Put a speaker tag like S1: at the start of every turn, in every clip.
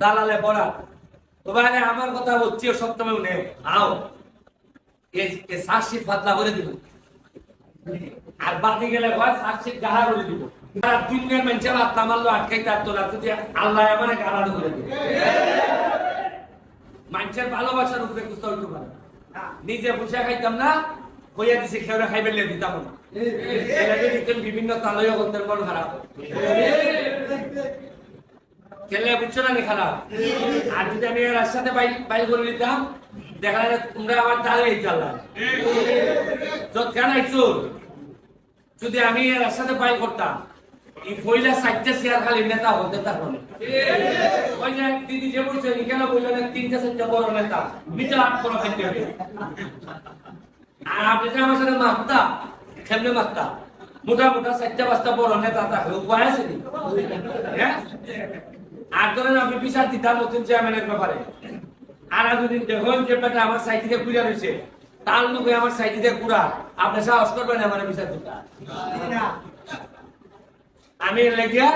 S1: দালালে পড়া। আমার কথা সপ্তমে আও। পাতলা করে দিব। আর বাকি গেলে হয় সার্কশিট গাহা করে দিব। আর দুনিয়ার মানুষের আত্মা মারলো আটকাই তার তো না যদি আল্লাহ আমার গাড়া করে নিজে বসে খাইতাম না কইয়া দিছে লিয়ে দিতাম বিভিন্ন তালয় মন খারাপ খেলে বুঝছ না খারাপ আর যদি আমি এর সাথে বাইল বাইল করে নিতাম, দেখা যায় তোমরা তালে যত কেন আইছো, যদি আমি সাথে বাইল করতাম, এই পয়লা সাইডটা শেয়ার খালি নেতা হতে থাকব না। ওই যে দিদি যে বলছে কেন বললেন তিনটা চারটা বড় নেতা মিটা আট করে খাইতে হবে। আর আপনি যে আমার সাথে মাত্তা কেমনে মাত্তা মোটা মোটা চারটা পাঁচটা বড় নেতা উপায় আছে হ্যাঁ? আর ধরেন আপনি বিচার দিতাম নতুন চেয়ারম্যানের ব্যাপারে। আর যদি দেখুন যে বেটা আমার সাইড থেকে ঘুরে রয়েছে তার লোকে আমার সাইড থেকে ঘুরা আপনি সাহস করবেন আমার বিচার দিতা। আমি লেগিয়া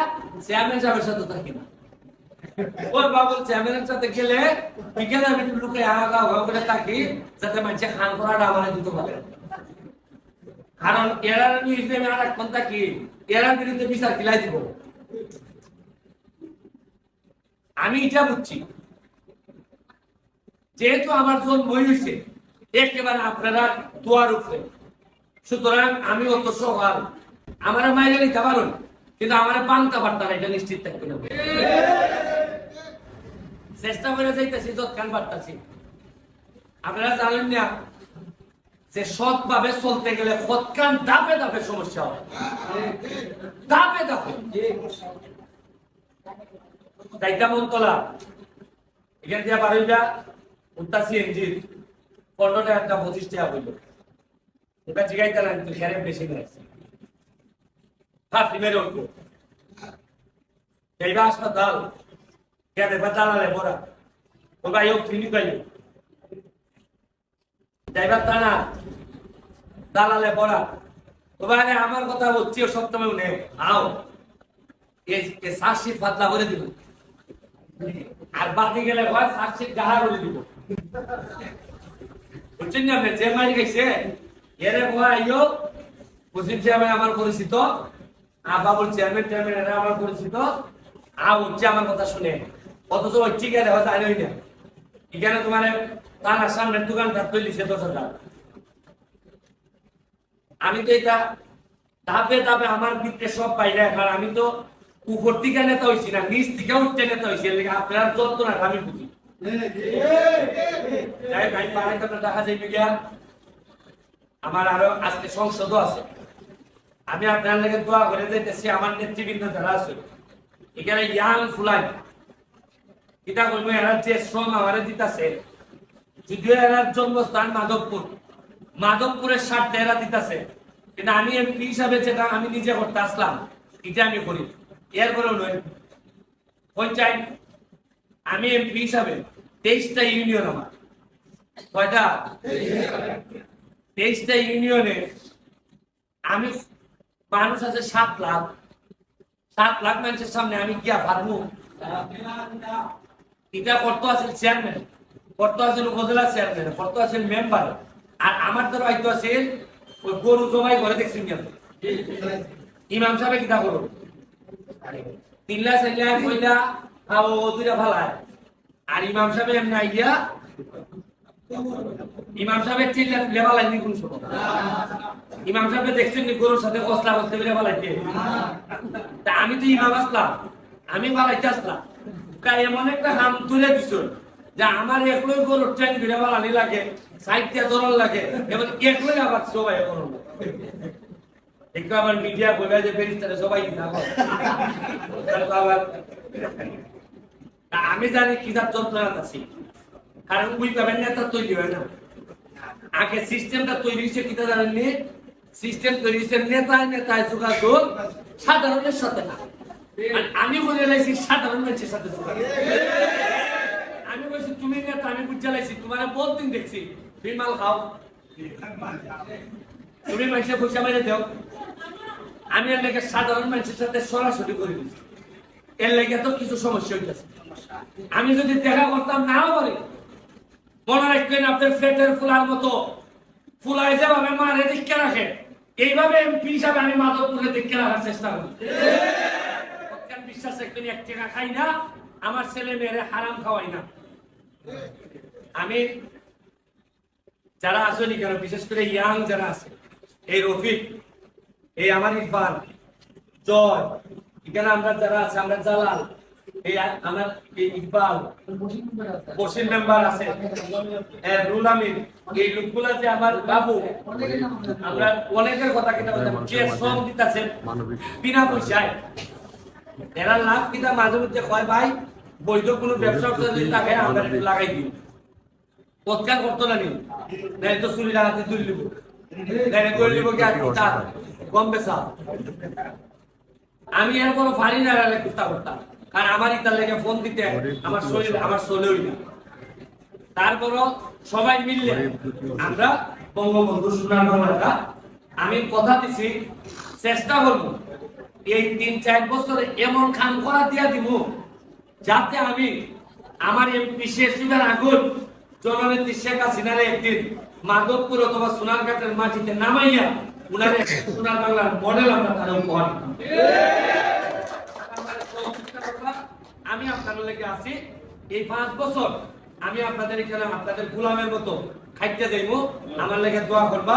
S1: চেয়ারম্যান সাহেবের সাথে থাকি না। ওর বাবুল চেয়ারম্যানের সাথে গেলে বিকেলে আমি লুকে আগা করে থাকি, যাতে মানুষে খান করাটা আমার দিতে পারে কারণ এরা এখন থাকি এরা বিরুদ্ধে বিচার কিলাই দিব। আমি এটা বুঝছি। যেহেতু আমার জন্ম হয়েছে একেবারে আপনারা দোয়ার উপরে। সুতরাং আমি অত সকাল আমার নিতে পারুন, কিন্তু আমার পান্তা পারতাম এটা নিশ্চিত থাকবে না। চেষ্টা করে যাইতেছি যৎকান পারতাছি। আপনারা জানেন না যে সৎ ভাবে চলতে গেলে সৎকান দাপে দাপে সমস্যা হয়। দাপে দাপে দায়িত্ব মন্তলা এখান দিয়ে বারোইটা উত্তাসি এনজির পনেরোটা একটা পঁচিশ টাকা বলল ওটা জিগাইতে না কিন্তু খেরে বেশি নিয়েছে ফাঁসি মেরে উঠবো। এইবা হাসপাতাল দেবা দালালে মোরা ও ভাই ও ক্লিনিক ভাই ড্রাইভার টানা দালালে পড়া ও আমার কথা হচ্ছে সপ্তমে উনি আও এই এই পাতলা করে দিব আর বাকি গেলে হয় সার্কশিট গাহা করে দিব বুঝছেন না যে মারি গেছে এরে ভয় আইও চেয়ারম্যান আমার পরিচিত আর বাবুল চেয়ারম্যান চেয়ারম্যান এরা আমার পরিচিত আর হচ্ছে আমার কথা শুনে অথচ ওই চিকারে হয়তো আইনই না এখানে তোমার তার সামনের দোকানটা তৈরি দিছে দশ হাজার। আমি তো এটা ধাপে ধাপে আমার ভিতরে সব পাইলে এখন আমি তো উপর থেকে নেতা হয়েছি না, নিচ থেকে উঠতে নেতা হয়েছি আপনার যত্ন না আমি বুঝি। দেখা যাইবে গিয়া। আমার আরও আজকে সংসদও আছে। আমি আপনার দোয়া করে দিতেছি আমার নেতৃবৃন্দ যারা আছে। এখানে ইয়াং ফুলাই এটা করব এরা যে শ্রম আমারে দিতেছে, যদিও এরার জন্মস্থান মাধবপুর, মাধবপুরের স্বার্থে এরা দিতেছে, কিন্তু আমি এমপি হিসাবে যেটা আমি নিজে করতে আসলাম, এটা আমি করি। এর এরপরেও নয় পঞ্চায়েত, আমি এমপি হিসাবে তেইশটা ইউনিয়ন আমার। কয়টা? তেইশটা ইউনিয়নে আমি মানুষ আছে সাত লাখ। সাত লাখ মানুষের সামনে আমি গিয়া পারব। এটা কর্ত আছেন চেয়ারম্যান কর্ত আছেন উপজেলা চেয়ারম্যান কর্ত আছেন মেম্বার আর আমার তো দায়িত্ব আছে ওই গরু জমাই ঘরে দেখছি ইমাম সাহেব কিতা করো তিনলা চাইলা কইলা খাও, দুইটা ফালায় আর ইমাম সাহেব এমনি আইডিয়া, ইমাম সাহেবের চিল্লা তুলে ফালাইনি কোন সময়? ইমাম সাহেব দেখছেন নি গরুর সাথে কসলা করতে পেরে ফালাইতে? তা আমি তো ইমাম আসলাম, আমি ফালাইতে আসলাম। এমন একটা হাম তুলে যে আমার একলাই গরুর ট্রেন ফিরে ফালানি লাগে, সাইডটা লাগে। এবার একলাই আবার সবাই করো একটু আবার মিডিয়া বলে যে সবাই তো আমি জানি কিতাব যন্ত্রণা আছি। কারণ ওই পাবেন নেতা তৈরি হয় না। আগে সিস্টেমটা তৈরি হয়েছে কিতা জানেননি? সিস্টেম তৈরি হয়েছে নেতায় নেতায় যোগাযোগ, সাধারণের সাথে না। আমি বলে লাইছি সাধারণ মানুষের সাথে আমি বলছি তুমি নেতা আমি বুঝে লাইছি তোমার বহুত দিন দেখছি। তুমি মাল খাও। তুমি মানুষের পয়সা মেরে দেও। আমি এর লেগে সাধারণ মানুষের সাথে সরাসরি করে এর লেগে তো কিছু সমস্যা হইতেছে। আমি যদি দেখা করতাম নাও পারি মনে রাখবেন আপনার ফ্লেটের ফুলার মতো। ফুলায় যেভাবে মারে দিকে রাখে এইভাবে এমপি হিসাবে আমি মাধবপুরে দিকে রাখার চেষ্টা করি। বিশ্বাস একদিন এক টাকা খাই না আমার ছেলে মেয়েরে হারাম খাওয়াই না। আমি যারা আছেন এখানে বিশেষ করে ইয়াং যারা আছে এই রফিক এই আমার ইরফান জয় এখানে আমরা যারা আছে আমরা জালাল এই আমার ইকবাল বসির মেম্বার আছে হ্যাঁ, রুল আমিন এই লোকগুলা যে আমার বাবু আমরা অনেকের কথা কিনা বলতাম যে শ্রম দিতেছে বিনা পয়সায়। এরা লাভ কিনা মাঝে মধ্যে কয়, ভাই, বৈধ কোনো ব্যবসা যদি আমরা লাগাই দিই। করতো না নাই তো চুরি লাগাতে তুলি লিব নাই লিব কি আর কিতা কম বেসা আমি এর কোনো ফাড়ি না রাখলে কুস্তা করতাম কারণ আমার ইতার লেগে ফোন দিতে আমার শরীর, আমার চলেই না। তারপরও সবাই মিললে আমরা বঙ্গবন্ধু সোনার আমি কথা দিছি, চেষ্টা করব। এই তিন চার বছরে এমন খান করা দিয়া দিব যাতে আমি আমার এমপি শেষ হইবার আগুন, জননেত্রী শেখ হাসিনার একদিন মাধবপুর অথবা সোনারঘাটের মাটিতে নামাইয়া উনার সোনার বাংলার মডেল আমরা তারা উপহার আমি আপনাদের লেগে আছি, এই পাঁচ বছর আমি আপনাদের এখানে আপনাদের গোলামের মতো খাইতে যাইবো আমার লেগে দোয়া করবা।